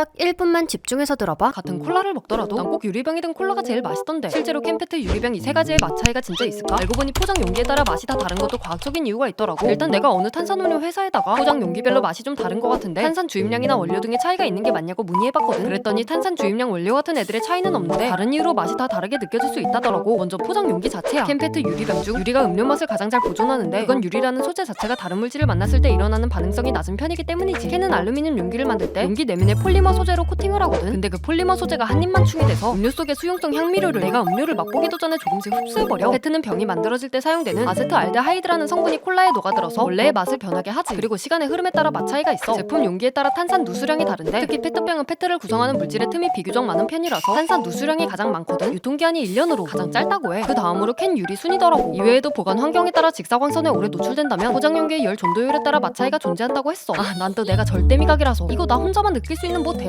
딱 1분만 집중해서 들어봐. 같은 콜라를 먹더라도 난 꼭 유리병이 든 콜라가 제일 맛있던데. 실제로 캔페트 유리병 이 세 가지의 맛 차이가 진짜 있을까? 알고 보니 포장 용기에 따라 맛이 다 다른 것도 과학적인 이유가 있더라고. 일단 내가 어느 탄산음료 회사에다가 포장 용기별로 맛이 좀 다른 것 같은데 탄산 주입량이나 원료 등의 차이가 있는 게 맞냐고 문의해봤거든. 그랬더니 탄산 주입량 원료 같은 애들의 차이는 없는데 다른 이유로 맛이 다 다르게 느껴질 수 있다더라고. 먼저 포장 용기 자체야. 캔페트 유리병 중 유리가 음료 맛을 가장 잘 보존하는데 그건 유리라는 소재 자체가 다른 물질을 만났을 때 일어나는 반응성이 낮은 편이기 때문이지. 캔은 알루미늄 용기를 만들 때 용기 내면에 폴리머 소재로 코팅을 하거든. 근데 그 폴리머 소재가 한 입만 충이 돼서 음료 속의 수용성 향미료를 내가 음료를 맛보기도 전에 조금씩 흡수해버려. 페트는 병이 만들어질 때 사용되는 아세트알데하이드라는 성분이 콜라에 녹아들어서 원래의 맛을 변하게 하지. 그리고 시간의 흐름에 따라 맛 차이가 있어. 제품 용기에 따라 탄산 누수량이 다른데 특히 페트병은 페트를 구성하는 물질의 틈이 비교적 많은 편이라서 탄산 누수량이 가장 많거든. 유통기한이 1년으로 가장 짧다고 해 그 다음으로 캔 유리 순이더라고. 이외에도 보관 환경에 따라 직사광선에 오래 노출된다면 포장 용기의 열 전도율에 따라 맛 차이가 존재한다고 했어. 아 난 또 내가 절대 미각이라서. 이거 나 혼자만 느낄 수 있는 뭐